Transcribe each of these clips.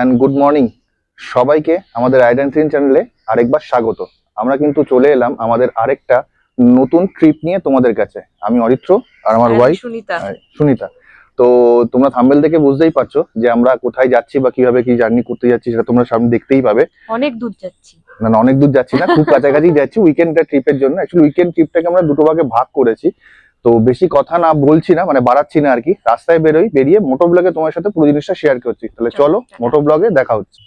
And good morning সবাইকে আমাদের আইডেন্টিন চ্যানেলে আরেকবার স্বাগত। আমরা কিন্তু চলে এলাম আমাদের আরেকটা নতুন ট্রিপ নিয়ে তোমাদের কাছে। আমি অরিত্র আর আমার ওয়াইফ সুনিতা। সুনিতা। তো তোমরা থাম্বেল দেখে বুঝতেই পারছ যে আমরা কোথায় যাচ্ছি বা কীভাবে কি জার্নি করতে যাচ্ছি সেটা তোমরা সামনে দেখতেই পাবে। অনেক দূর যাচ্ছি। না না, অনেক দূর যাচ্ছি না খুব কাছাকাছি যাচ্ছি উইকেন্ড ট্রিপের জন্য। অ্যাকচুয়ালি উইকেন্ড ট্রিপটাকে আমরা দুটো ভাগে ভাগ করেছি। তো বেশি কথা না বলছি না মানে বাড়াচ্ছি না আর কি। রাস্তায় বেরোই বেরিয়ে মোটো ব্লগে তোমার সাথে পুরো জিনিসটা শেয়ার করছি। তাহলে চলো মোটো ব্লগে দেখা হচ্ছে।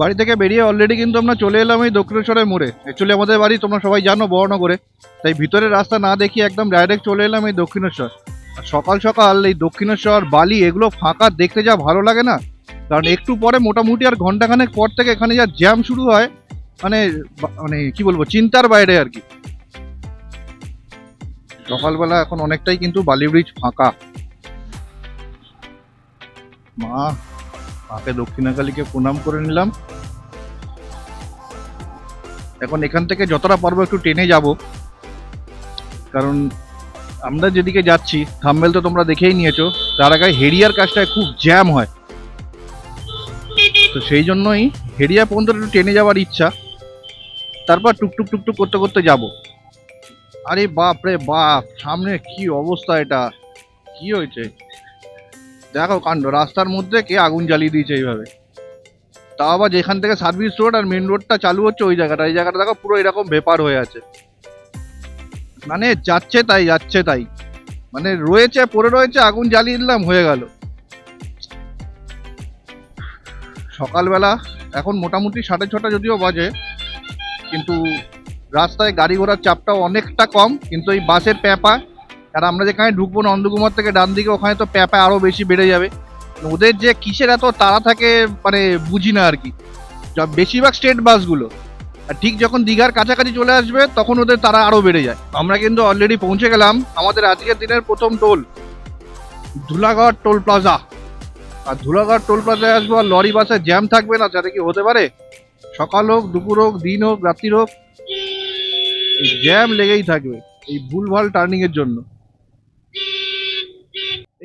বাড়ি থেকে বেরিয়ে অলরেডি কিন্তু আমরা চলে এলাম এই দক্ষিণেশ্বরের মোড়ে। অ্যাকচুয়ালি আমাদের বাড়ি তোমরা সবাই জানো বড়নগরে তাই ভিতরের রাস্তা না দেখিয়ে একদম ডাইরেক্ট চলে এলাম এই দক্ষিণেশ্বর। আর সকাল সকাল এই দক্ষিণেশ্বর বালি এগুলো ফাঁকা দেখতে যা ভালো লাগে না। কারণ একটু পরে মোটামুটি আর ঘন্টাখানেক পর থেকে এখানে যা জ্যাম শুরু হয় মানে মানে কি বলব চিন্তার বাইরে আর কি। সকালবেলা এখন অনেকটাই কিন্তু বালি ব্রিজ ফাঁকা। মা, মাকে দক্ষিণাকালীকে প্রণাম করে নিলাম। এখন এখান থেকে যতটা পারব একটু টেনে যাব। কারণ আমরা যেদিকে যাচ্ছি থাম্বেল তো তোমরা দেখেই নিয়েছো, তার আগে হেরিয়ার কাজটায় খুব জ্যাম হয়। তো সেই জন্যই হেরিয়া পর্যন্ত একটু টেনে যাওয়ার ইচ্ছা। তারপর টুকটুক টুকটুক করতে করতে যাব। আরে বাপ রে বাপ, সামনে কি অবস্থা এটা? কি হয়েছে? দেখো কাণ্ড, রাস্তার মধ্যে কে আগুন জ্বালিয়ে দিয়েছে এইভাবে। তা আবার যেখান থেকে সার্ভিস রোড আর মেন রোডটা চালু হচ্ছে ওই জায়গাটা। এই জায়গাটা দেখো পুরো এরকম ভেপার হয়ে আছে। মানে যাচ্ছে তাই যাচ্ছে তাই। মানে রয়েছে, পড়ে রয়েছে, আগুন জ্বালিয়ে দিলাম, হয়ে গেল। সকালবেলা, এখন মোটামুটি সাড়ে ছটা যদিও বাজে, কিন্তু রাস্তায় গাড়ি ঘোড়ার চাপটাও অনেকটা কম, কিন্তু এই বাসের প্যাপা, আর আমরা যেখানে ঢুকবো নন্দকুমার থেকে ডান দিকে, ওখানে তো প্যাপা আরও বেশি বেড়ে যাবে। ওদের যে কিসের এত তাড়া থাকে মানে বুঝি না আর কি। বেশিরভাগ স্টেট বাসগুলো। আর ঠিক যখন দীঘার কাছাকাছি চলে আসবে, তখন ওদের তারা আরও বেড়ে যায়। আমরা কিন্তু অলরেডি পৌঁছে গেলাম আমাদের আজকের দিনের প্রথম টোল ধুলাগড় টোল প্লাজা। আর ধুলাগড় টোল প্লাজায় আসব, আর লরি বাসে জ্যাম থাকবে না, যাতে কি হতে পারে? সকাল হোক, দুপুর হোক, দিন হোক রাত্রি হোক জ্যাম লেগেই থাকবে, এই ভুলভাল টার্নিং এর জন্য।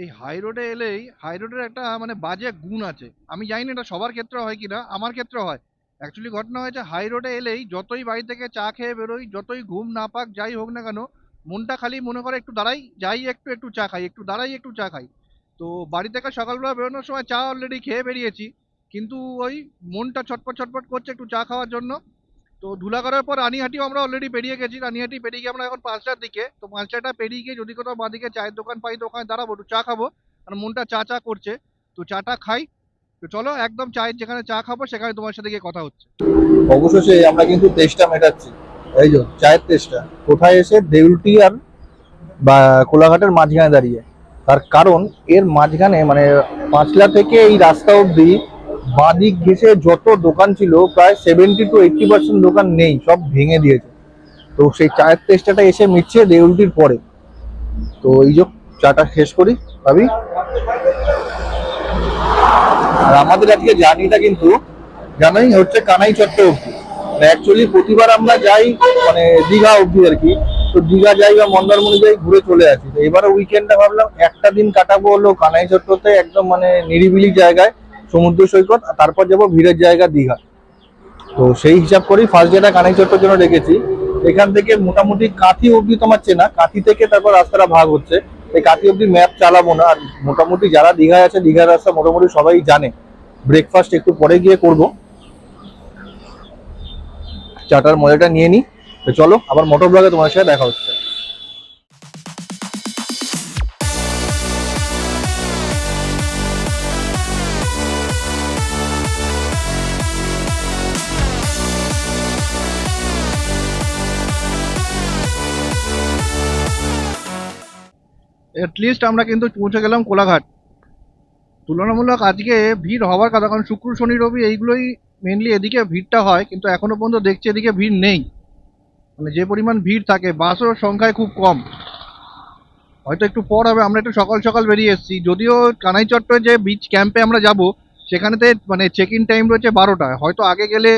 এই হাই রোডে এলেই হাই রোডের একটা মানে বাজে গুণ আছে। আমি জানি না এটা সবার ক্ষেত্রে হয় কিনা, আমার ক্ষেত্রে হয়। অ্যাকচুয়ালি ঘটনা হয়েছে হাই রোডে এলেই যতই বাড়ি থেকে চা খেয়ে বেরোই, যতই ঘুম না পাক, যাই হোক না কেন, মনটা খালি মনে করে একটু দাঁড়াই, যাই একটু একটু চা খাই, একটু দাঁড়াই, একটু চা খাই। তো বাড়ি থেকে সকালবেলা বেরোনোর সময় চা অলরেডি খেয়ে বেরিয়েছি, কিন্তু ওই মনটা ছটপট ছটপট করছে একটু চা খাওয়ার জন্য। তো ধুলাগড়ের পর রানিহাটিও আমরা অলরেডি পেরিয়ে গেছি। রানিহাটি পেরিয়ে গিয়ে আমরা এখন পাঁচটার দিকে। তো পাঁচটাটা পেরিয়ে গিয়ে যদি কোথাও বাঁদিকে চায়ের দোকান পাই ওখানে দাঁড়াবো, একটু চা খাব। আর মনটা চা চা করছে। তো চাটা খাই। তো চলো, একদম চায়ের যেখানে চা খাব, সেখানে তোমার সাথে গিয়ে কথা হচ্ছে। অবশেষে আমরা কিন্তু তেষ্টা মেটাচ্ছি। এই যে, চায়ের তেষ্টা। কোথায় এসে দেউলটি আর, বা কোলাঘাটের মাঝখানে দাঁড়িয়ে। তার কারণ, এর মাঝখানে মানে পাঁচলা থেকে এই রাস্তা অবধি বাঁদিক ঘেসে যত দোকান ছিল, প্রায় সেভেন্টি টু এইটটি পার্সেন্ট দোকান নেই, সব ভেঙে দিয়েছে। তো সেই চায়ের তেষ্টাটা এসে মিটছে দেউলটির পরে। তো এই যে চাটা শেষ করি, ভাবি। আর আমাদের আজকে জার্নিটা কিন্তু জানোই, হচ্ছে কানাই চট্ট অব্দি অ্যাকচুয়ালি প্রতিবার আমরা যাই মানে দীঘা অব্দি আর কি। তো দীঘা যাই বা মন্দারমণি যাই, ঘুরে চলে আসি। তো এবারে উইকেন্ডে ভাবলাম, একটা দিন কাটাবো হলো কানাই চট্টতে, একদম মানে নিরিবিলি জায়গায়। সমুদ্র সৈকত, আর তারপর যাব ভিড়ের জায়গা দীঘা। তো সেই হিসাব করেই ফার্স্ট ডেটা কানাই চট্টর জন্য রেখেছি, এখান থেকে মোটামুটি কাঁথি অব্দি তোমার চেনা, কাঁথি থেকে তারপর রাস্তাটা ভাগ হচ্ছে। এই কাঁথি অব্দি ম্যাপ চালাবো না, আর মোটামুটি যারা দীঘায় আছে দীঘার রাস্তা মোটামুটি সবাই জানে। ব্রেকফাস্ট একটু পরে গিয়ে করব। চাটার মজাটা নিয়ে নিই তো চলো, আবার মোটর ব্লগে তোমার সাথে দেখা হচ্ছে। লিস্ট আমরা কিন্তু পৌঁছে গেলাম কোলাঘাট। তুলনামূলক আজকে ভিড় হওয়ার কথা, কারণ শুক্র, শনি, রবি এইগুলোই মেনলি এদিকে ভিড়টা হয়, কিন্তু এখনও পর্যন্ত দেখছি এদিকে ভিড় নেই। মানে যে পরিমাণ ভিড় থাকে বাসও সংখ্যায় খুব কম। হয়তো একটু পর হবে, আমরা একটু সকাল সকাল বেরিয়ে এসেছি। যদিও কানাই চট্টে যে বিচ ক্যাম্পে আমরা যাব, সেখানেতে মানে চেক ইন টাইম রয়েছে বারোটায় হয়তো আগে গেলে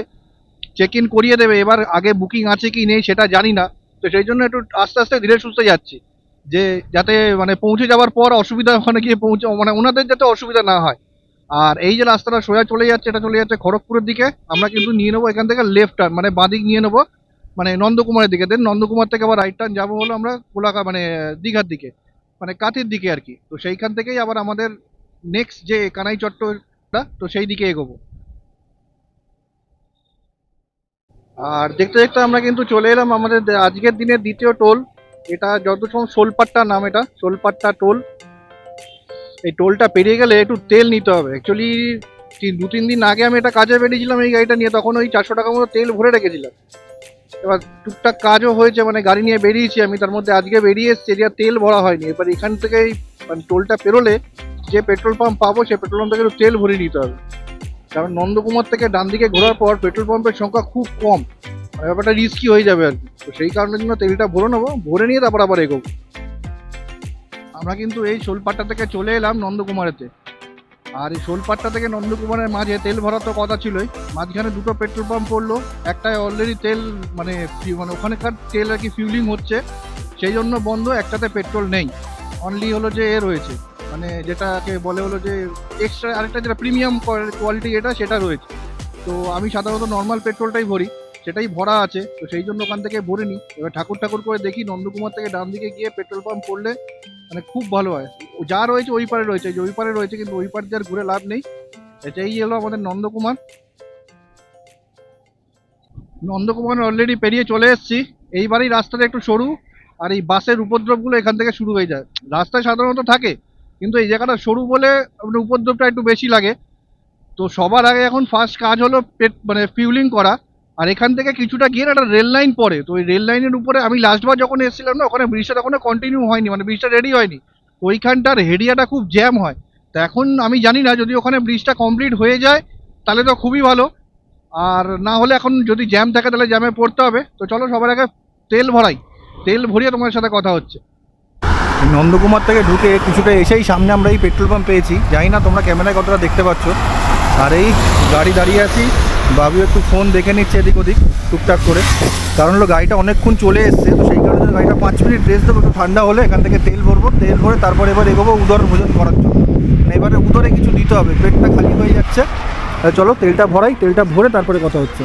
চেক ইন করিয়ে দেবে, এবার আগে বুকিং আছে কি নেই সেটা জানি না। তো সেই জন্য একটু আস্তে আস্তে ধীরে সুস্থে যাচ্ছি। যে যাতে মানে পৌঁছে যাওয়ার পর অসুবিধা ওখানে গিয়ে পৌঁছে মানে ওনাদের যাতে অসুবিধা না হয়। আর এই যে রাস্তাটা সোজা চলে যাচ্ছে এটা চলে যাচ্ছে খড়গপুরের দিকে। আমরা কিন্তু নিয়ে নেব এখান থেকে লেফট টার্ন মানে বাঁদিক নিয়ে নেব মানে নন্দকুমারের দিকে। দেন নন্দকুমার থেকে আবার রাইট টার্ন যাব হলো আমরা কোলাকা মানে দীঘার দিকে মানে কাতির দিকে আর কি। তো সেইখান থেকেই আবার আমাদের নেক্সট যে কানাই চট্টটা তো সেই দিকে এগোবো। আর দেখতে দেখতে আমরা কিন্তু চলে এলাম আমাদের আজকের দিনের দ্বিতীয় টোল এটা যত সময় শোলপাট্টা নাম এটা শোলপাট্টা টোল, এই টোলটা পেরিয়ে গেলে একটু তেল নিতে হবে। অ্যাকচুয়ালি দু, তিন দিন আগে আমি এটা কাজে বেরিয়েছিলাম এই গাড়িটা নিয়ে, তখন ওই চারশো টাকার মতো তেল ভরে রেখেছিলাম। এবার টুকটাক কাজও হয়েছে মানে গাড়ি নিয়ে বেরিয়েছি আমি, তার মধ্যে আজকে বেরিয়ে এসছি এরিয়া তেল ভরা হয়নি। এবার এখান থেকে মানে টোলটা পেরোলে যে পেট্রোল পাম্প পাবো সেই পেট্রোল পাম্প থেকে একটু তেল ভরে নিতে হবে। কারণ নন্দকুমার থেকে ডান দিকে ঘোরার পর পেট্রোল পাম্পের সংখ্যা খুব কম। মানে ব্যাপারটা রিস্কি হয়ে যাবে আর কি। তো সেই কারণের জন্য তেলটা ভরে নেব। ভরে নিয়ে তারপর আবার এগোবো। আমরা কিন্তু এই শোলপাট্টা থেকে চলে এলাম নন্দকুমারেতে। আর এই শোলপাট্টা থেকে নন্দকুমারের মাঝে তেল ভরার তো কথা ছিলই। মাঝখানে দুটো পেট্রোল পাম্প পড়ল। একটায় অলরেডি তেল মানে মানে ওখানকার তেল আর কি ফিউলিং হচ্ছে। সেই জন্য বন্ধ, একটাতে পেট্রোল নেই। অনলি হলো যে এ রয়েছে। মানে যেটাকে বলে হলো যে এক্সট্রা আরেকটা যেটা প্রিমিয়াম কোয়ালিটি এটা সেটা রয়েছে। তো আমি সাধারণত নর্মাল পেট্রোলটাই ভরি। সেটাই ভরা আছে, তো সেই জন্য ওখান থেকে ভরে নিই। এবার ঠাকুর ঠাকুর করে দেখি, নন্দকুমার থেকে ডান দিকে গিয়ে পেট্রোল পাম্প করলে মানে খুব ভালো হয়। যা রয়েছে ওই পারে রয়েছে যে ওই পারে রয়েছে, কিন্তু ওই পারে আর ঘুরে লাভ নেই। এটাই হলো আমাদের নন্দকুমার। নন্দকুমার অলরেডি পেরিয়ে চলে এসেছি। এইবারই রাস্তাটা একটু সরু, আর এই বাসের উপদ্রবগুলো এখান থেকে শুরু হয়ে যায়। রাস্তায় সাধারণত থাকে, কিন্তু এই জায়গাটা সরু বলে আপনার উপদ্রবটা একটু বেশি লাগে। তো সবার আগে এখন ফার্স্ট কাজ হলো পেট মানে ফিউলিং করা। আর এখান থেকে কিছুটা গিয়ে একটা রেল লাইন পড়ে। তো ওই রেল লাইনের উপরে আমি লাস্টবার যখন এসেছিলাম না, ওখানে ব্রিজটা তখন কন্টিনিউ হয়নি মানে ব্রিজটা রেডি হয়নি। ওইখানটার হেরিয়াটা খুব জ্যাম হয়। তো এখন আমি জানি না, যদি ওখানে ব্রিজটা কমপ্লিট হয়ে যায়, তাহলে তো খুবই ভালো। আর না হলে এখন যদি জ্যাম থাকে, তাহলে জ্যামে পড়তে হবে। তো চলো সবার আগে তেল ভরাই। তেল ভরিয়ে তোমার সাথে কথা হচ্ছে। নন্দকুমার থেকে ঢুকে কিছুটা এসেই সামনে আমরা এই পেট্রোল পাম্প পেয়েছি। জানি না তোমরা ক্যামেরায় কতটা দেখতে পাচ্ছ। আর এই গাড়ি দাঁড়িয়ে আছি। বাবু একটু ফোন দেখে নিচ্ছে এদিক ওদিক, টুকটাক করে। কারণ হলো গাড়িটা অনেকক্ষণ চলে এসছে, তো সেই কারণে গাড়িটা পাঁচ মিনিট রেস্ট দেবো, একটু ঠান্ডা হলে এখান থেকে তেল ভরবো, তেল ভরে তারপর এবার এগোবো উদর ভোজন করার জন্য। মানে এবারে উদরে কিছু দিতে হবে, পেটটা খালি হয়ে যাচ্ছে। চলো, তেলটা ভরাই, তেলটা ভরে তারপরে কথা হচ্ছে।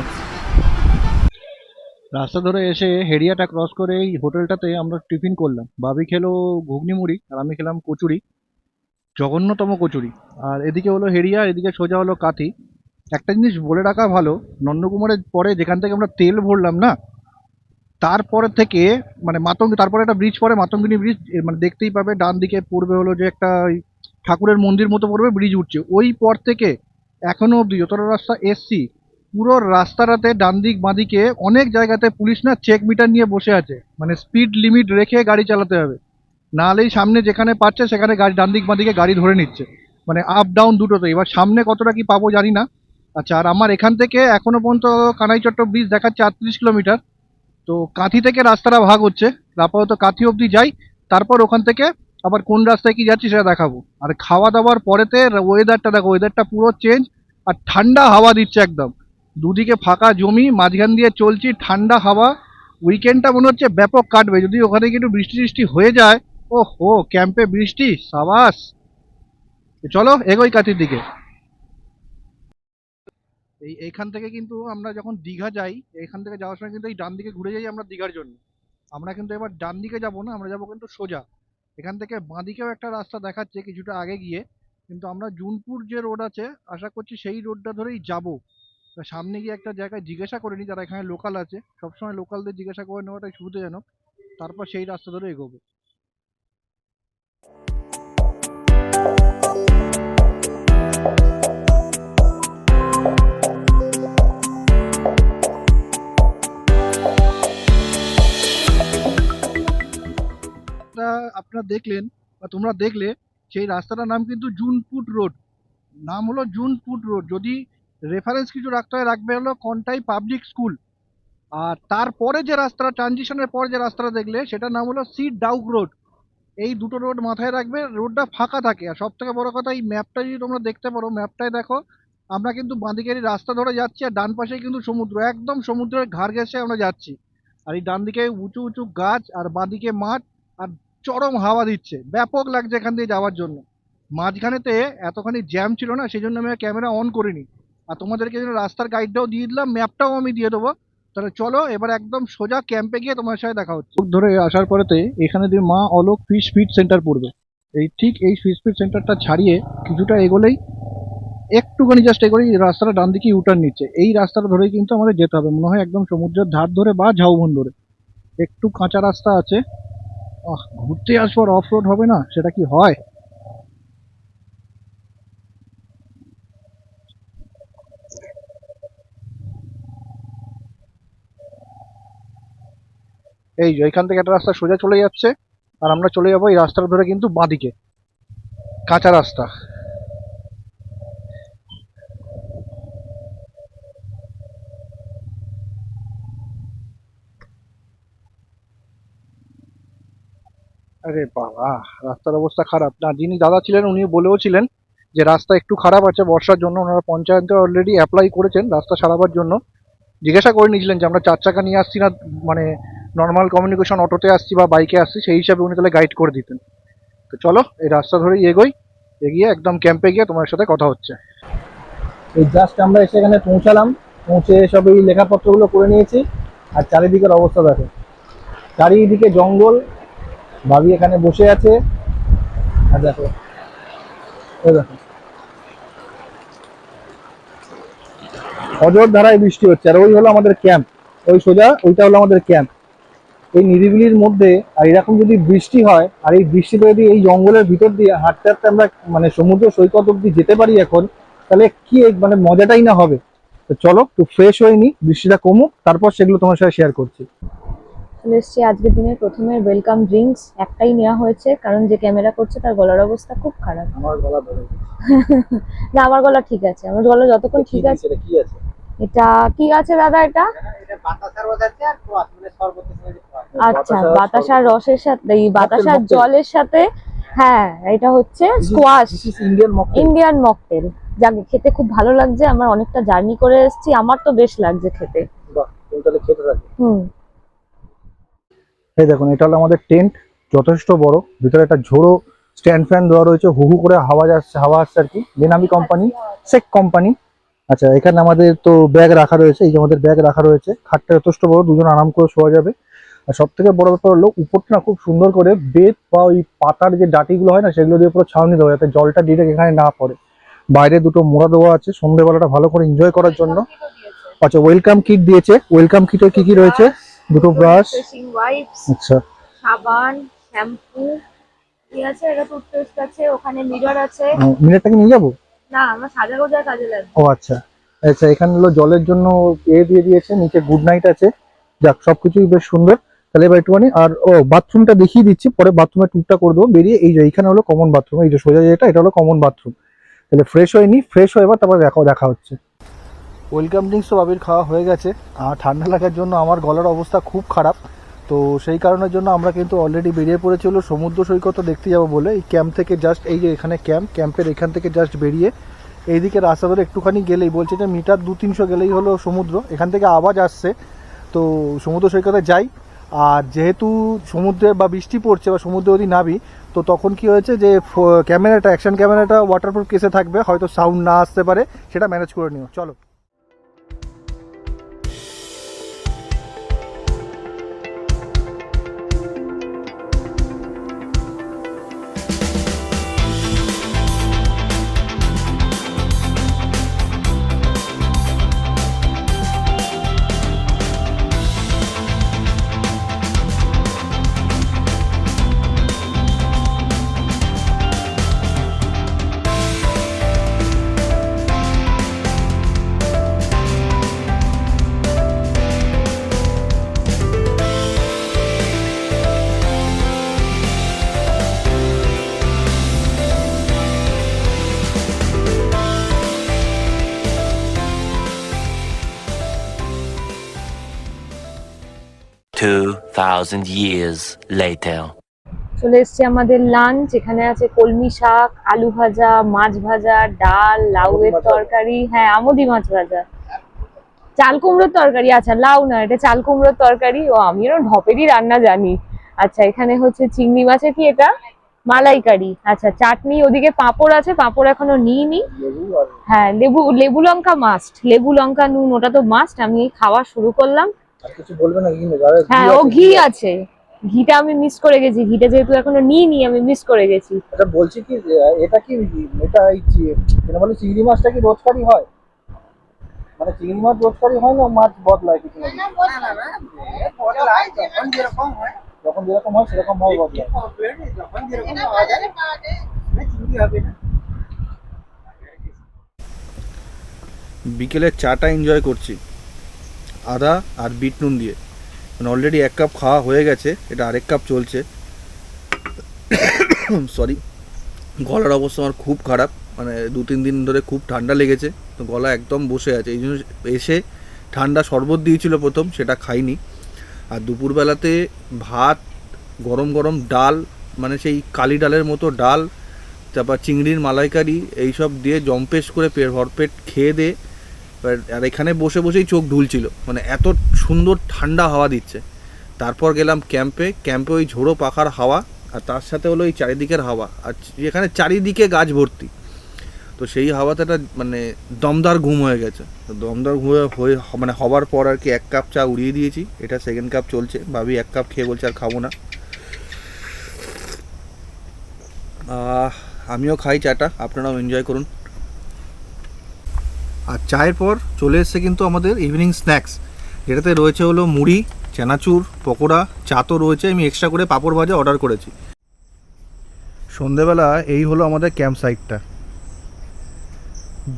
রাস্তা ধরে এসে হেরিয়াটা ক্রস করে এই হোটেলটাতে আমরা টিফিন করলাম। বাবি খেলো ঘুগনি মুড়ি আর আমি খেলাম কচুরি, জঘন্যতম কচুরি। আর এদিকে হলো হেরিয়া এদিকে সোজা হলো কাথি। একটা জিনিস বলে রাখা ভালো, নন্দকুমারের পরে যেখান থেকে আমরা তেল ভরলাম না, তারপরে থেকে মানে মাতঙ্গ, তারপরে একটা ব্রিজ পরে মাতঙ্গিনী ব্রিজ মানে দেখতেই পাবে ডান দিকে পড়বে হলো যে একটা ঠাকুরের মন্দির মতো পড়বে ব্রিজ উঠছে। ওই পর থেকে এখনও অবধি যতটা রাস্তা এসছি, পুরো রাস্তাটাতে ডান দিক বাঁ দিকে অনেক জায়গাতে পুলিশ না চেক মিটার নিয়ে বসে আছে। মানে স্পিড লিমিট রেখে গাড়ি চালাতে হবে। নাহলেই সামনে যেখানে পাচ্ছে সেখানে গাড়ি ডান দিক বাঁ দিকে গাড়ি ধরে নিচ্ছে। মানে আপ ডাউন দুটোতে। এবার সামনে কতটা কি পাবো জানি না। আচ্ছা আর আমার এখান থেকে এখনও পর্যন্ত কানাইচট্ট ব্রিজ দেখাচ্ছে আটত্রিশ কিলোমিটার। তো কাঁথি থেকে রাস্তাটা ভাগ হচ্ছে। আপাতত কাঁথি অবধি যাই, তারপর ওখান থেকে আবার কোন রাস্তায় কি যাচ্ছি সেটা দেখাবো। আর খাওয়া দাওয়ার পরেতে ওয়েদারটা দেখো ওয়েদারটা পুরো চেঞ্জ আর ঠান্ডা হাওয়া দিচ্ছে একদম। দুদিকে ফাঁকা জমি, মাঝখান দিয়ে চলছি, ঠান্ডা হাওয়া। উইকেন্ডটা মনে হচ্ছে ব্যাপক কাটবে। যদি ওখানে একটু বৃষ্টি টিষ্টি হয়ে যায় ও হো ক্যাম্পে বৃষ্টি, সাবাস। চলো, এগোই কাতির দিকে। এই, এইখান থেকে কিন্তু আমরা যখন দীঘা যাই এখান থেকে যাওয়ার সময় কিন্তু এই ডান দিকে ঘুরে যাই আমরা দীঘার জন্য। আমরা কিন্তু এবার ডান দিকে যাব না, আমরা যাব কিন্তু সোজা। এখান থেকে বাঁ দিকেও একটা রাস্তা দেখাচ্ছে কিছুটা আগে গিয়ে, কিন্তু আমরা জুনপুর যে রোড আছে, আশা করছি সেই রোডটা ধরেই যাব। সামনে গিয়ে একটা জায়গায় জিজ্ঞাসা করে নিই যারা এখানে লোকাল আছে, সবসময় লোকালদের জিজ্ঞাসা করে নেওয়াটাই সুবিধাজনক। তারপর সেই রাস্তা ধরে এগোবো। আপনারা দেখলেন বা তোমরা দেখলে, সেই রাস্তাটার নাম কিন্তু জুনপুট রোড। নাম হলো জুনপুট রোড। যদি রেফারেন্স কিছু রাখতে হয়, রাখবে হলো কন্টাই পাবলিক স্কুল। আর তারপরে যে রাস্তাটা ট্রানজিশনের পর যে রাস্তাটা দেখলে, সেটার নাম হলো সি ডাউক রোড। এই দুটো রোড মাথায় রাখবে, রোডটা ফাঁকা থাকে। আর সব থেকে বড় কথা, এই ম্যাপটা যদি তোমরা দেখতে পারো ম্যাপটায় দেখো, আমরা কিন্তু বাঁদিকের রাস্তা ধরে যাচ্ছি আর ডান পাশে কিন্তু সমুদ্র, একদম সমুদ্রের ঘাড় ঘেঁষে আমরা যাচ্ছি। আর এই ডান দিকে উঁচু উঁচু গাছ, আর বাঁদিকে মাঠ, আর চরম হাওয়া দিচ্ছে। ব্যাপক লাগছে এখান দিয়ে যাওয়ার জন্য। মাঝখানেতে এতখানি জ্যাম ছিল না সেই জন্য আমি ক্যামেরা অন করিনি। আর তোমাদেরকে যেন রাস্তার গাইডটাও দিয়ে দিলাম ম্যাপটাও আমি দিয়ে দেবো। তাহলে চলো, এবার একদম সোজা ক্যাম্পে গিয়ে তোমার সাথে দেখা হচ্ছে। ধরে আসার পরেতে এখানে দিয়ে মা অলোক ফিশ ফিড সেন্টার পড়বে। এই ঠিক এই ফিশ ফিড সেন্টারটা ছাড়িয়ে কিছুটা এগোলেই, একটুখানি জাস্ট এগোলেই রাস্তাটা ডান দিকে ইউটার্ন নিচ্ছে। এই রাস্তাটা ধরেই কিন্তু আমাদের যেতে হবে। মনে হয় একদম সমুদ্রের ধার ধরে বা ঝাউবন ধরে। একটু কাঁচা রাস্তা আছে। ঘুরতে আর অফ রোড হবে না? সেটা কি হয়? এই যে, এখান থেকে একটা রাস্তা সোজা চলে যাচ্ছে, আর আমরা চলে যাব এই রাস্তাটা ধরে কিন্তু বাঁদিকে। কাঁচা রাস্তা। আরে বাবা, রাস্তার অবস্থা খারাপ। না, যিনি দাদা ছিলেন উনি বলেও ছিলেন যে রাস্তা একটু খারাপ আছে বর্ষার জন্য। ওনারা পঞ্চায়েতে অলরেডি অ্যাপ্লাই করেছেন রাস্তা সারাবার জন্য। জিজ্ঞাসা করে নিয়েছিলেন যে, আমরা চার চাকা নিয়ে আসছি না? মানে নর্মাল কমিউনিকেশন অটোতে আসছি বা বাইকে আসছি, সেই হিসাবে উনি তাহলে গাইড করে দিতেন। তো চলো, এই রাস্তা ধরেই এগোই। এগিয়ে একদম ক্যাম্পে গিয়ে তোমার সাথে কথা হচ্ছে। এই জাস্ট আমরা এসে এখানে পৌঁছালাম। পৌঁছে সব এই লেখাপত্রগুলো করে নিয়েছি। আর চারিদিকের অবস্থা দেখো। চারিদিকে জঙ্গল ভাবি এখানে বসে আছে। আর দেখো। অজর ধারায় বৃষ্টি হচ্ছে, আর ওই হলো আমাদের ক্যাম্প ওই সোজা, ওইটা হলো আমাদের ক্যাম্প এই নিরিবিলির মধ্যে, আর এরকম যদি বৃষ্টি হয়, আর এই বৃষ্টিতে যদি এই জঙ্গলের ভিতর দিয়ে হাঁটতে হাঁটতে আমরা মানে সমুদ্র সৈকত অব্দি যেতে পারি এখন, তাহলে কি মানে মজাটাই না হবে? তো চলো, একটু ফ্রেশ হয়ে নি, বৃষ্টিটা কমুক, তারপর সেগুলো তোমার সাথে শেয়ার করছি। চলে এসছি আজকের দিনে প্রথমে। ওয়েলকাম ড্রিঙ্কস একটাই নেওয়া হয়েছে কারণ যে ক্যামেরা করছে তার গলার অবস্থা খুব খারাপ। আমার গলা না আমার গলা ঠিক আছে। আমার গলা যতক্ষণ ঠিক আছে এটা কি আছে? এটা কি আছে দাদা এটা? আচ্ছা বাতাসার রসের সাথে এই বাতাসার জলের সাথে হ্যাঁ এটা হচ্ছে স্কোয়াশ ইন্ডিয়ান মকটেল যাকে খেতে খুব ভালো লাগছে আমার অনেকটা জার্নি করে এসেছি আমার তো বেশ লাগছে খেতে। হুম। এই দেখুন, এটা হলো আমাদের টেন্ট, যথেষ্ট বড়। ভিতরে একটা ঝোড়ো স্ট্যান্ড ফ্যান দেওয়া রয়েছে, হু হু করে হাওয়া যাচ্ছে, হাওয়া আসছে আর কি। বেনামি কোম্পানি, সেক কোম্পানি। আচ্ছা এখানে আমাদের তো ব্যাগ রাখা রয়েছে, এই যে আমাদের ব্যাগ রাখা রয়েছে। খাটটা যথেষ্ট বড়, দুজন আরাম করে শোয়া যাবে। আর সব থেকে বড় ব্যাপার হলো, উপরটা না খুব সুন্দর করে বেত বা ওই পাতার যে ডাটিগুলো হয় না, সেগুলো দিয়ে পুরো ছাউনি দেওয়া যাতে জলটা ডিরেক্ট এখানে না পড়ে। বাইরে দুটো মোড়া দেওয়া আছে সন্ধ্যেবেলাটা ভালো করে এনজয় করার জন্য। আচ্ছা ওয়েলকাম কিট দিয়েছে। ওয়েলকাম কিটে কি কি রয়েছে? দুটো ব্রাশ ওয়াইপস আচ্ছা। সাবান শ্যাম্পু কি আছে? এটা টুথপেস্ট আছে ওখানে মিরর আছে। মিনিটটাকে নিয়ে যাব? না আমার সাজা গোজার কাজে লাগবে। ও আচ্ছা। আচ্ছা এখানে হলো জলের জন্য এ দিয়ে দিয়েছে নিচে গুড নাইট আছে। যাক সবকিছুই বেশ সুন্দর। তাহলে এবার একটুখানি আর ও বাথরুমটা দেখিয়ে দিচ্ছি পরে বাথরুমের টুকটা করে দেবো। বেরিয়ে এই যে এইখানে হলো কমন বাথরুম এই যে সোজা যেটা এটা হলো কমন বাথরুম তাহলে ফ্রেশ হয়ে নি ফ্রেশ হয়ে এবার তারপর দেখা দেখা হচ্ছে। ওয়েলকাম ড্রিঙ্কস তো বাবির খাওয়া হয়ে গেছে। আর ঠান্ডা লাগার জন্য আমার গলার অবস্থা খুব খারাপ। তো সেই কারণের জন্য আমরা কিন্তু অলরেডি বেরিয়ে পড়েছি হলো সমুদ্র সৈকত দেখতে যাব বলে। এই ক্যাম্প থেকে জাস্ট এই যে এখানে ক্যাম্প ক্যাম্পের এখান থেকে জাস্ট বেরিয়ে এইদিকে রাস্তা ধরে একটুখানি গেলেই বলছে যে মিটার দু তিনশো গেলেই হলো সমুদ্র। এখান থেকে আওয়াজ আসছে। তো সমুদ্র সৈকতে যাই। আর যেহেতু সমুদ্রে বা বৃষ্টি পড়ছে বা সমুদ্রে যদি নাবি তো তখন কি হয়েছে যে ক্যামেরাটা অ্যাকশন ক্যামেরাটা ওয়াটারপ্রুফ কেসে থাকবে। হয়তো সাউন্ড না আসতে পারে, সেটা ম্যানেজ করে নিও। চলো। Two thousand years later. চলে এসছে আমাদের লাঞ্চ এখানে আছে কলমি শাক আলু ভাজা মাছ ভাজা ডাল লাউয়ের তরকারি হ্যাঁ আমদি মাছ ভাজা। চাল কুমড়োর তরকারি আচ্ছা লাউ না এটা চাল কুমড়োর তরকারি। ও আমি এরকম ঢপেরই রান্না জানি। আচ্ছা এখানে হচ্ছে চিংড়ি মাছের কি এটা? মালাইকারি। আচ্ছা চাটনি ওদিকে পাঁপড় আছে পাঁপড় এখনও নিইনি। হ্যাঁ লেবু লেবু লঙ্কা মাস্ট লেবু লঙ্কা নুন ওটা তো মাস্ট আমি খাওয়া শুরু করলাম। কিছু বলবে না যারা হ্যাঁ ও ঘি আছে। ঘিটা আমি মিস করে গেছি ঘিটা যেহেতু এখনও নিইনি আমি মিস করে গেছি। আচ্ছা বলছি কি এটা কি এটা এই চি- মানে বলে চিংড়ি মাছটা কি রোজকারই হয়? মানে চিংড়ি মাছ রোজকারই হয় না মাছ বদলায় কিছু না কিছু? যখন যেরকম হয়। সেরকম হয় বদলায়। বিকেলের চাটা এনজয় করছি। আদা আর বিট নুন দিয়ে। মানে অলরেডি এক কাপ খাওয়া হয়ে গেছে, এটা আরেক কাপ চলছে। সরি গলার অবস্থা আমার খুব খারাপ মানে দু তিন দিন ধরে খুব ঠান্ডা লেগেছে, তো গলা একদম বসে আছে। এই জন্য এসে ঠান্ডা শরবত দিয়েছিল প্রথম, সেটা খাইনি। আর দুপুরবেলাতে ভাত, গরম গরম ডাল মানে সেই কালি ডালের মতো ডাল, তারপর চিংড়ির মালাইকারি, এইসব দিয়ে জম্পেশ করে পেট ভরপেট খেয়ে দে এবার আর এখানে বসে বসেই চোখ ঢুলছিল মানে এত সুন্দর ঠান্ডা হাওয়া দিচ্ছে। তারপর গেলাম ক্যাম্পে ক্যাম্পে ওই ঝোড়ো পাখার হাওয়া আর তার সাথে হলো এই চারিদিকের হাওয়া। আর এখানে চারিদিকে গাছ ভর্তি। তো সেই হাওয়াতে একটা মানে দমদার ঘুম হয়ে গেছে। তো দমদার ঘুম হয়ে মানে হবার পর আর কি এক কাপ চা উড়িয়ে দিয়েছি। এটা সেকেন্ড কাপ চলছে। ভাবি এক কাপ খেয়ে বলছে আর খাব না। আমিও খাই চাটা। আপনারাও এনজয় করুন। আর চায়ের পর চলে এসছে কিন্তু আমাদের ইভিনিং স্ন্যাক্স যেটাতে রয়েছে হলো মুড়ি, চানাচুর, পকোড়া, চা তো রয়েছে, আমি এক্সট্রা করে পাঁপড় ভাজা অর্ডার করেছি। সন্ধেবেলা এই হলো আমাদের ক্যাম্প সাইটটা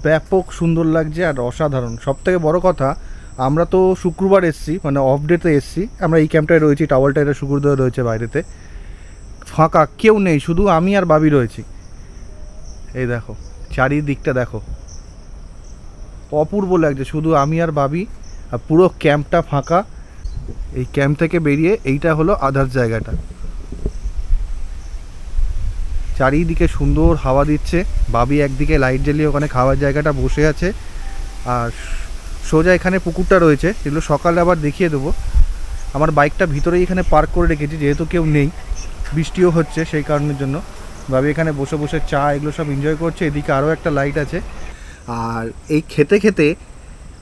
ব্যাপক সুন্দর লাগছে আর অসাধারণ। সব থেকে বড় কথা, আমরা তো শুক্রবার এসছি মানে অফ ডেতে এসছি, আমরা এই ক্যাম্পটায় রয়েছি টাওয়ালটা এটা শুক্রবার রয়েছে বাইরেতে। ফাঁকা, কেউ নেই, শুধু আমি আর বাবি রয়েছি। এই দেখো, চারিদিকটা দেখো। অপূর্ব লাগছে। শুধু আমি আর বাবি আর পুরো ক্যাম্পটা ফাঁকা। এই ক্যাম্প থেকে বেরিয়ে এইটা হলো আধার জায়গাটা। চারিদিকে সুন্দর হাওয়া দিচ্ছে। বাবি একদিকে লাইট জ্বালিয়ে ওখানে খাওয়ার জায়গাটা বসে আছে। আর সোজা এখানে পুকুরটা রয়েছে, এগুলো সকালে আবার দেখিয়ে দেবো। আমার বাইকটা ভিতরেই এখানে পার্ক করে রেখেছি, যেহেতু কেউ নেই। বৃষ্টিও হচ্ছে সেই কারণের জন্য। ভাবি এখানে বসে বসে চা, এগুলো সব এনজয় করছে। এদিকে আরও একটা লাইট আছে। আর এই খেতে খেতে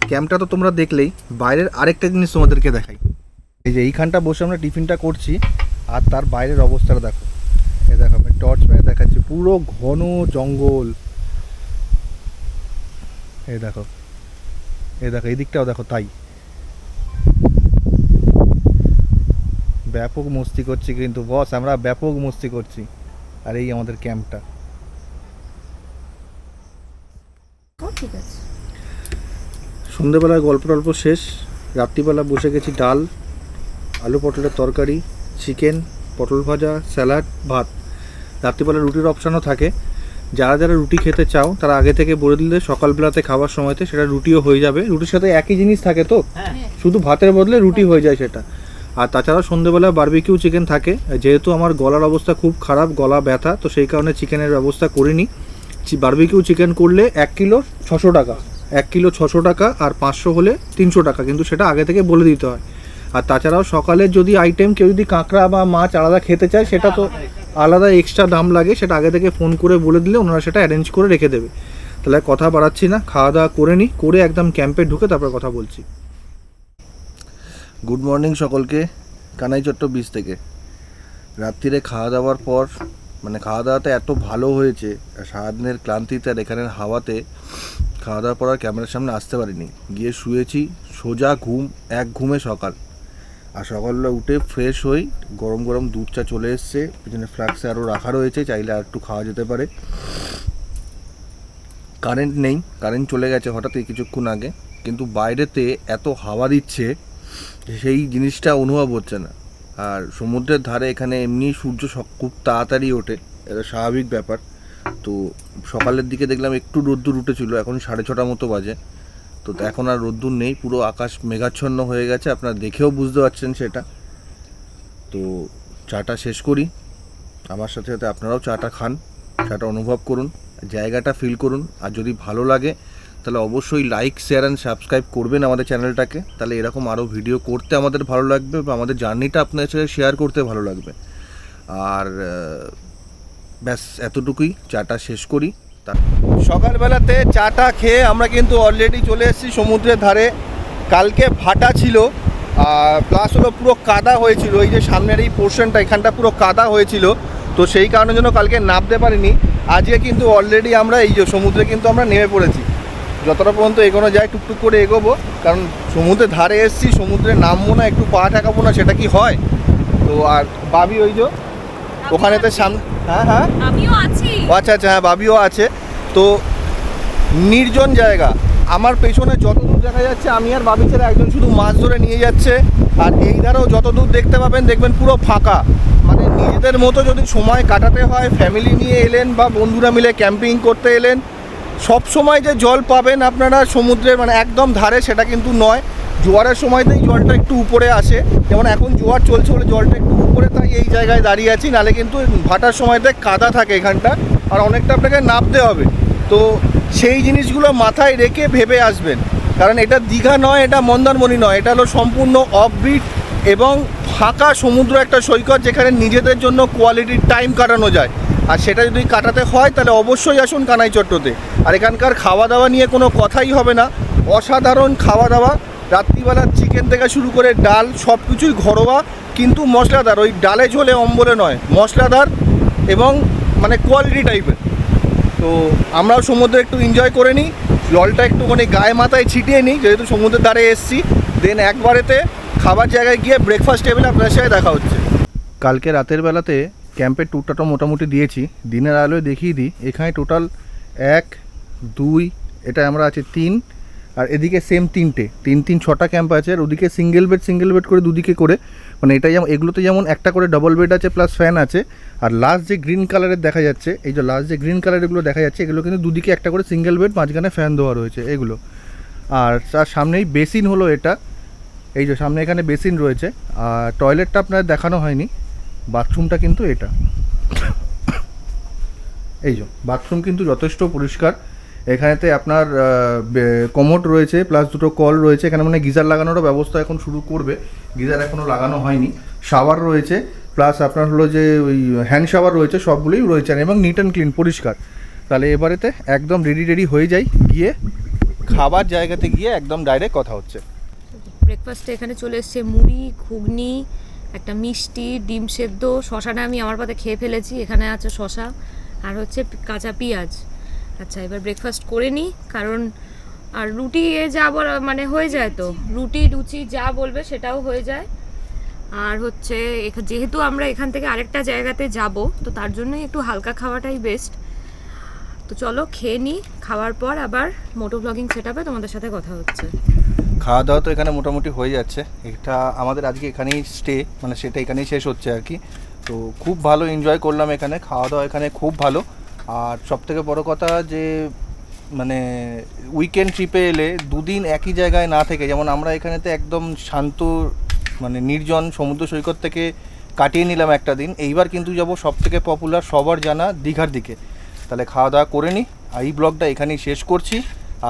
ক্যাম্পটা তো তোমরা দেখলেই, বাইরের আরেকটা জিনিস তোমাদেরকে দেখাই। এই যে এইখানটা বসে আমরা টিফিনটা করছি, আর তার বাইরের অবস্থাটা দেখো। এই দেখো, আমি টর্চ মেরে দেখাচ্ছি, পুরো ঘন জঙ্গল। এই দেখো এই দেখো, এই দিকটাও দেখো, তাই। ব্যাপক মস্তি করছি কিন্তু, বস, আমরা ব্যাপক মস্তি করছি। আর এই আমাদের ক্যাম্পটা। ঠিক আছে। সন্ধেবেলায় গল্প টল্প শেষ। রাত্রিবেলা বসে গেছি ডাল আলু পটলের তরকারি চিকেন পটল ভাজা স্যালাড ভাত। রাত্রিবেলা রুটির অপশানও থাকে। যারা যারা রুটি খেতে চাও তারা আগে থেকে বলে দিলে সকালবেলাতে খাওয়ার সময়তে সেটা রুটিও হয়ে যাবে। রুটির সাথে একই জিনিস থাকে তো? শুধু ভাতের বদলে রুটি হয়ে যায় সেটা। আর তাছাড়া সন্ধেবেলা বারবিকিউ চিকেন থাকে। যেহেতু আমার গলার অবস্থা খুব খারাপ গলা ব্যথা তো সেই কারণে চিকেনের ব্যবস্থা করিনি। বারবিকিউ চিকেন করলে এক কিলো ছশো টাকা। এক কিলো ছশো টাকা আর পাঁচশো হলে তিনশো টাকা। কিন্তু সেটা আগে থেকে বলে দিতে হয়। আর তাছাড়াও সকালে যদি আইটেম কেউ যদি কাঁকড়া বা মাছ আলাদা খেতে চায়, সেটা তো আলাদা এক্সট্রা দাম লাগে। সেটা আগে থেকে ফোন করে বলে দিলে ওনারা সেটা অ্যারেঞ্জ করে রেখে দেবে। তাহলে কথা বাড়াচ্ছি না। খাওয়া দাওয়া করে নিই, করে একদম ক্যাম্পে ঢুকে তারপর কথা বলছি। গুড মর্নিং সকলকে। কানাই চট্ট বিচ থেকে। রাত্রিরে খাওয়া দাওয়ার পর মানে খাওয়া দাওয়াতে এত ভালো হয়েছে, সারাদিনের ক্লান্তিতে আর এখানের হাওয়াতে খাওয়া দাওয়ার পর ক্যামেরার সামনে আসতে পারিনি। গিয়ে শুয়েছি, সোজা ঘুম, এক ঘুমে সকাল। আর সকালবেলা উঠে ফ্রেশ হই, গরম গরম দুধ চা চলে এসছে, পিছনে ফ্লাক্সে আরও রাখা রয়েছে, চাইলে আর একটু খাওয়া যেতে পারে। কারেন্ট নেই কারেন্ট চলে গেছে হঠাৎই কিছুক্ষণ আগে, কিন্তু বাইরেতে এত হাওয়া দিচ্ছে, সেই জিনিসটা অনুভব হচ্ছে না। আর সমুদ্রের ধারে এখানে এমনি সূর্য খুব তাড়াতাড়ি ওঠে। এটা স্বাভাবিক ব্যাপার। তো সকালের দিকে দেখলাম একটু রোদ্দুর উঠেছিল, এখন সাড়ে ছটা মতো বাজে। তো এখন আর রোদ্দুর নেই, পুরো আকাশ মেঘাচ্ছন্ন হয়ে গেছে, আপনারা দেখেও বুঝতে পারছেন সেটা। তো চাটা শেষ করি। আমার সাথে সাথে আপনারাও চাটা খান, চাটা অনুভব করুন, জায়গাটা ফিল করুন, আর যদি ভালো লাগে তাহলে অবশ্যই লাইক শেয়ার অ্যান্ড সাবস্ক্রাইব করবেন আমাদের চ্যানেলটাকে তাহলে এরকম আরও ভিডিও করতে আমাদের ভালো লাগবে বা আমাদের জার্নিটা আপনাদের সাথে শেয়ার করতে ভালো লাগবে। আর ব্যাস, এতটুকুই। চাটা শেষ করি। সকালবেলাতে চাটা খেয়ে আমরা কিন্তু অলরেডি চলে এসেছি সমুদ্রের ধারে। কালকে ভাটা ছিল, আর প্লাস হলো পুরো কাদা হয়েছিল। ওই যে সামনের এই পোর্শনটা এখানটা পুরো কাদা হয়েছিল। তো সেই কারণের জন্য কালকে নামতে পারিনি। আজকে কিন্তু অলরেডি আমরা এই যে সমুদ্রে কিন্তু আমরা নেমে পড়েছি। যতটা পর্যন্ত এগোনো যায় টুকটুক করে এগোবো কারণ সমুদ্রের ধারে এসেছি সমুদ্রে নামবো না একটু পা ঠেকাবো না সেটা কি হয়? তো আর বাবি ওই যে ওখানে তো সামনে হ্যাঁ হ্যাঁ? আমিও আছি। আচ্ছা আচ্ছা হ্যাঁ বাবিও আছে। তো নির্জন জায়গা। আমার পেছনে যত দূর দেখা যাচ্ছে আমি আর বাবি ছেড়ে একজন শুধু মাছ ধরে নিয়ে যাচ্ছে। আর এই ধারেও যত দূর দেখতে পাবেন দেখবেন পুরো ফাঁকা। মানে নিজেদের মতো যদি সময় কাটাতে হয় ফ্যামিলি নিয়ে এলেন বা বন্ধুরা মিলে ক্যাম্পিং করতে এলেন সব সময় যে জল পাবেন আপনারা সমুদ্রের মানে একদম ধারে, সেটা কিন্তু নয়। জোয়ারের সময়তেই জলটা একটু উপরে আসে। যেমন এখন জোয়ার চলছে বলে জলটা একটু উপরে, তাই এই জায়গায় দাঁড়িয়ে আছি। নালে কিন্তু ভাটার সময়তে কাদা থাকে এখানটা, আর অনেকটা আপনাকে নামতে হবে। তো সেই জিনিসগুলো মাথায় রেখে ভেবে আসবেন। কারণ এটা দীঘা নয়, এটা মন্দারমণি নয়। এটা হলো সম্পূর্ণ অফবিট এবং ফাঁকা সমুদ্র একটা সৈকত, যেখানে নিজেদের জন্য কোয়ালিটির টাইম কাটানো যায়। আর সেটা যদি কাটাতে হয়, তাহলে অবশ্যই আসুন কানাই চট্টতে আর এখানকার খাওয়া দাওয়া নিয়ে কোনো কথাই হবে না। অসাধারণ খাওয়া দাওয়া রাত্রিবেলা চিকেন থেকে শুরু করে ডাল সব কিছুই ঘরোয়া, কিন্তু মশলাদার। ওই ডালে ঝোলে অম্বলে নয়, মশলাদার এবং মানে কোয়ালিটি টাইপের তো আমরাও সমুদ্রে একটু এনজয় করে নিই। জলটা একটুখানি গায়ে মাথায় ছিটিয়ে নিই, যেহেতু সমুদ্রের ধারে এসছি। দেন একবারেতে খাবার জায়গায় গিয়ে ব্রেকফাস্ট টেবিলে আপনার সাথে দেখা হচ্ছে। কালকে রাতের বেলাতে ক্যাম্পের ট্যুরটা তো মোটামুটি দিয়েছি। দিনের আলোয় দেখিয়ে দিই। এখানে টোটাল এক, দুই, এটা আমরা আছে তিন, আর এদিকে সেম তিনটে। তিন তিন, ছটা ক্যাম্প আছে, আর ওদিকে সিঙ্গেল বেড সিঙ্গেল বেড করে দুদিকে করে মানে এটা যেমন, এগুলোতে যেমন একটা করে ডবল বেড আছে প্লাস ফ্যান আছে, আর লাস্ট যে গ্রিন কালারের দেখা যাচ্ছে, এই যে লাস্ট যে গ্রিন কালারেরগুলো দেখা যাচ্ছে, এগুলো কিন্তু দুদিকে একটা করে সিঙ্গেল বেড মাঝখানে ফ্যান দেওয়া রয়েছে, এগুলো। আর তার সামনেই বেসিন হলো এটা। এই যে সামনে এখানে বেসিন রয়েছে। আর টয়লেটটা আপনার দেখানো হয়নি। বাথরুমটা কিন্তু এটা। এই যে, বাথরুম কিন্তু যথেষ্ট পরিষ্কার। এখানেতে আপনার কমোড রয়েছে, প্লাস দুটো কল রয়েছে। এখানে মানে গিজার লাগানোরও ব্যবস্থা এখন শুরু করবে। গিজার এখনও লাগানো হয়নি। শাওয়ার রয়েছে, প্লাস আপনার হলো যে ওই হ্যান্ড শাওয়ার রয়েছে, সবগুলোই রয়েছে এবং নিট অ্যান্ড ক্লিন পরিষ্কার। তাহলে এবারেতে একদম রেডি রেডি হয়ে যাই, গিয়ে খাবার জায়গাতে গিয়ে একদম ডাইরেক্ট কথা হচ্ছে। ব্রেকফাস্টে এখানে চলে এসছে মুড়ি, ঘুগনি একটা মিষ্টি ডিম সেদ্ধ শশাটা আমি আমার পাতে খেয়ে ফেলেছি এখানে আছে শশা আর হচ্ছে কাঁচা পেঁয়াজ। আচ্ছা এবার ব্রেকফাস্ট করে নিই কারণ আর রুটি এ যা বলা মানে হয়ে যায় তো। রুটি লুচি যা বলবে সেটাও হয়ে যায়। আর হচ্ছে যেহেতু আমরা এখান থেকে আরেকটা জায়গাতে যাব তো তার জন্যই একটু হালকা খাওয়াটাই বেস্ট তো চলো খেয়ে নিই খাওয়ার পর আবার মোটো ব্লগিং সেট আপে তোমাদের সাথে কথা হচ্ছে। খাওয়া দাওয়া তো এখানে মোটামুটি হয়ে যাচ্ছে। এটা আমাদের আজকে এখানেই স্টে মানে সেটা এখানেই শেষ হচ্ছে আর কি। তো খুব ভালো এনজয় করলাম এখানে খাওয়া দাওয়া এখানে খুব ভালো। আর সব থেকে বড় কথা যে মানে উইকেন্ড ট্রিপে এলে দুদিন একই জায়গায় না থেকে, যেমন আমরা এখানেতে একদম শান্ত মানে নির্জন সমুদ্র সৈকত থেকে কাটিয়ে নিলাম একটা দিন, এইবার কিন্তু যাব সব থেকে পপুলার সবার জানা দীঘার দিকে। তাহলে খাওয়া দাওয়া করে নিই এই ব্লগটা এখানেই শেষ করছি।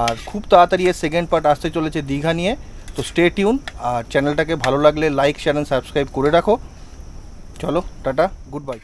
আর খুব তাড়াতাড়ি এর সেকেন্ড পার্ট আসতে চলেছে দীঘা নিয়ে। তো স্টে টিউন আর চ্যানেলটাকে ভালো লাগলে লাইক শেয়ার সাবস্ক্রাইব করে রাখো। চলো, টাটা গুড বাই